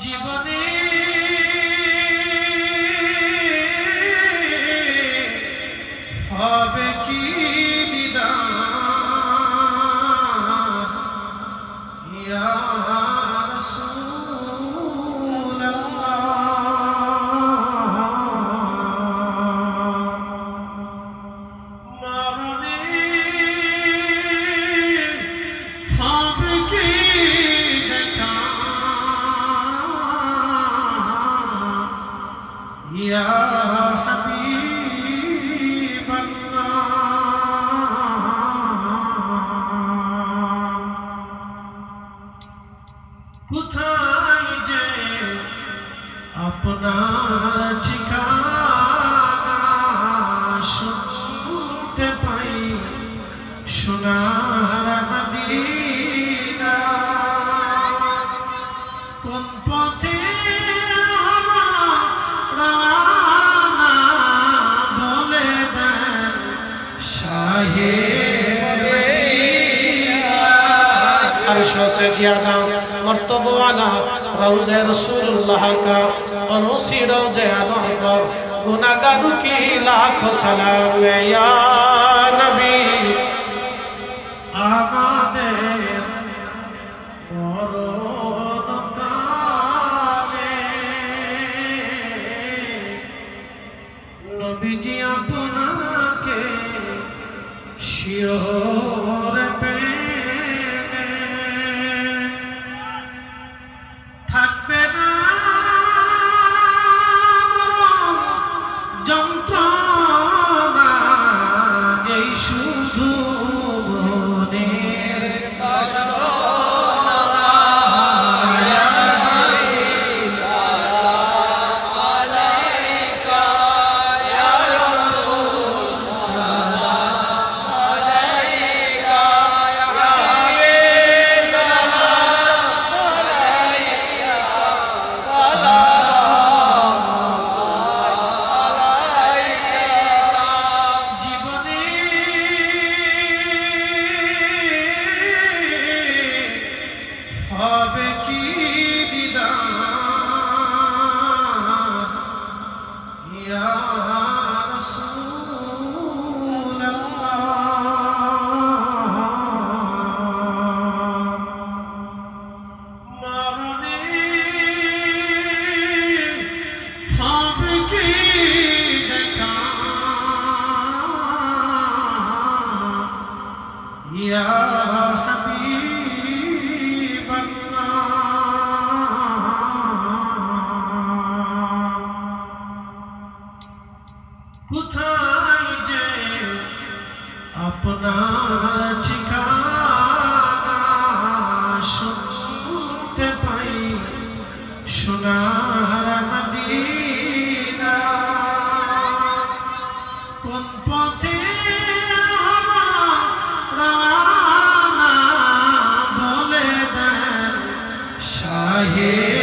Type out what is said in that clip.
জীবনে হবে কি? ইয়া হাবিবাল্লাহ। কোথায় যে আপনার ঠিকানা শুনতে পাই সোনার মদিনা। কোন عرشوں سے جیازا مرتب والا روز رسول اللہ کا اور اسی روز انور گناہ گاروں کی لاکھوں سلام یا Shiva. হবে কি বিদান আপনার ঠিকানা শুনতে পাই সোনার মদিনা কোন পথে আমার বলে দেন শাহে